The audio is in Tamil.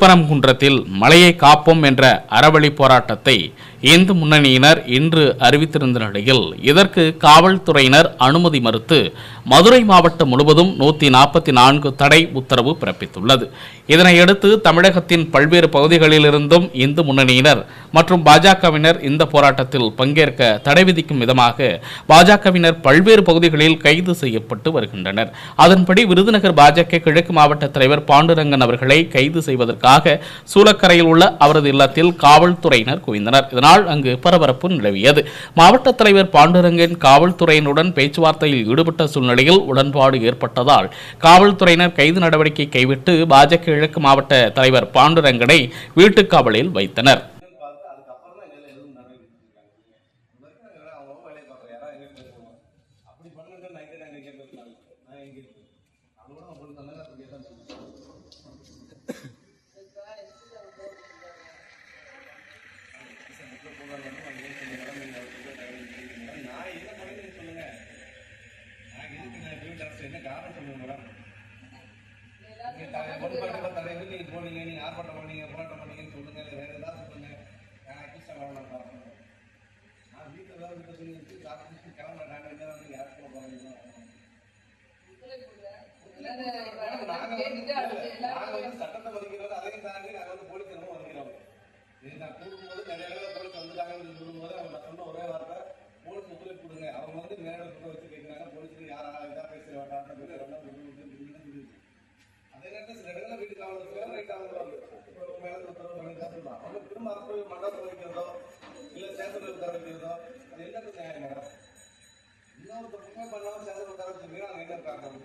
திருப்பரங்குன்றத்தில் மலையை காப்போம் என்ற அறவழி போராட்டத்தை இந்து முன்னணியினர் இன்று அறிவித்திருந்த நிலையில் இதற்கு காவல்துறையினர் அனுமதி மறுத்து மதுரை மாவட்டம் முழுவதும் நூற்றி நாற்பத்தி நான்கு தடை உத்தரவு பிறப்பித்துள்ளது. இதனையடுத்து தமிழகத்தின் பல்வேறு பகுதிகளிலிருந்தும் இந்து முன்னணியினர் மற்றும் பாஜகவினர் இந்த போராட்டத்தில் பங்கேற்க தடை விதிக்கும் விதமாக பாஜகவினர் பல்வேறு பகுதிகளில் கைது செய்யப்பட்டு வருகின்றனர். அதன்படி விருதுநகர் பாஜக கிழக்கு மாவட்ட தலைவர் பாண்டுரங்கன் அவர்களை கைது செய்வதற்காக சூலக்கரையில் உள்ள அவரது இல்லத்தில் காவல்துறையினர் குவிந்தனர். இதனால் அங்கு பரபரப்பு நிலவியது. மாவட்ட தலைவர் பாண்டுரங்கன் காவல்துறையினருடன் பேச்சுவார்த்தையில் ஈடுபட்ட சூழ்நிலையில் உடன்பாடு ஏற்பட்டதால் காவல்துறையினர் கைது நடவடிக்கை கைவிட்டு பாஜக கிழக்கு மாவட்ட தலைவர் பாண்டுரங்கனை வீட்டுக் காவலில் வைத்தனர். பார்த்து அதுக்கப்புறம் நான் இங்கே எதுவும் நடவடிக்கை நான் இது வரைக்கும் நாங்க அவங்க என்ன காரணம் சொல்லுங்க மேடம்? பொதுப்பட்டியல தலைவர் நீங்க போனீங்க நீங்க ஆர்ப்பாட்டம் பண்ணீங்க போராட்டம் பண்ணீங்கன்னு சொல்லுங்க. இல்ல வேற ஏதாவது சொல்லுங்க. நான் அக்யூஸ் ஆகலாம் பார்க்கணும். நான் வீட்டுல ஏதாவது வீட்டை சொல்லி வச்சு சாப்பிட்டு கிளம்புறேன். நாங்க என்ன வந்து யாருக்கு போக போறீங்க நாங்க வந்து நாங்க வந்து சட்டத்தை மதிக்க மறுபடியும் மண்டபம் வைக்கிறதோ இல்லை சேர்த்து தர வைக்கிறதோ அது என்னது நியாயம் மேடம்? இன்னொரு பக்கமே பண்ணாமல் சேர்த்து தர வச்சிருக்கீங்க நாங்கள் என்ன காரணம்?